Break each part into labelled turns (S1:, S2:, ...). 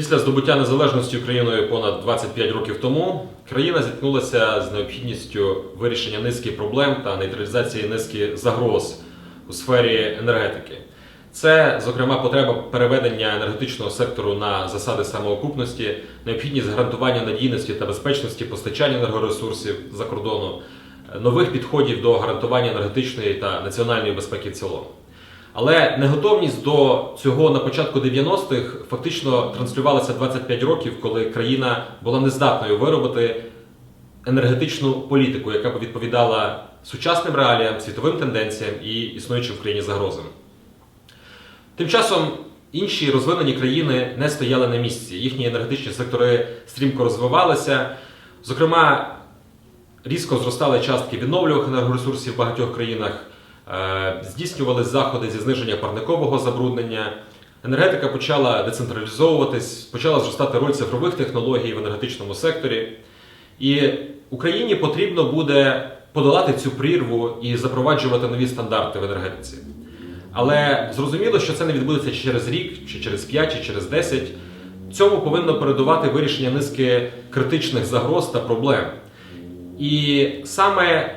S1: Після здобуття незалежності Україною понад 25 років тому країна зіткнулася з необхідністю вирішення низки проблем та нейтралізації низки загроз у сфері енергетики. Це, зокрема, потреба переведення енергетичного сектору на засади самоокупності, необхідність гарантування надійності та безпечності постачання енергоресурсів за кордону, нових підходів до гарантування енергетичної та національної безпеки в цілому. Але неготовність до цього на початку 90-х фактично транслювалася 25 років, коли країна була нездатною виробити енергетичну політику, яка б відповідала сучасним реаліям, світовим тенденціям і існуючим в країні загрозам. Тим часом інші розвинені країни не стояли на місці. Їхні енергетичні сектори стрімко розвивалися. Зокрема, різко зростали частки відновлюваних енергоресурсів в багатьох країнах, е, здійснювались заходи зі зниження парникового забруднення. Енергетика почала децентралізовуватись, почала зростати роль цифрових технологій в енергетичному секторі. І Україні потрібно буде подолати цю прірву і запроваджувати нові стандарти в енергетиці. Але зрозуміло, що це не відбудеться через рік, чи через 5, чи через 10. Цьому повинно передувати вирішення низки критичних загроз та проблем. І саме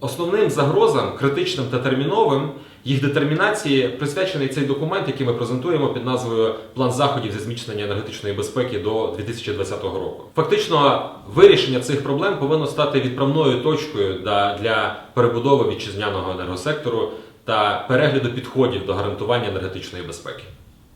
S1: основним загрозам, критичним та терміновим, їх детермінації присвячений цей документ, який ми презентуємо під назвою План заходів зі зміцнення енергетичної безпеки до 2020 року. Фактично, вирішення цих проблем повинно стати відправною точкою для перебудови вітчизняного енергосектору та перегляду підходів до гарантування енергетичної безпеки.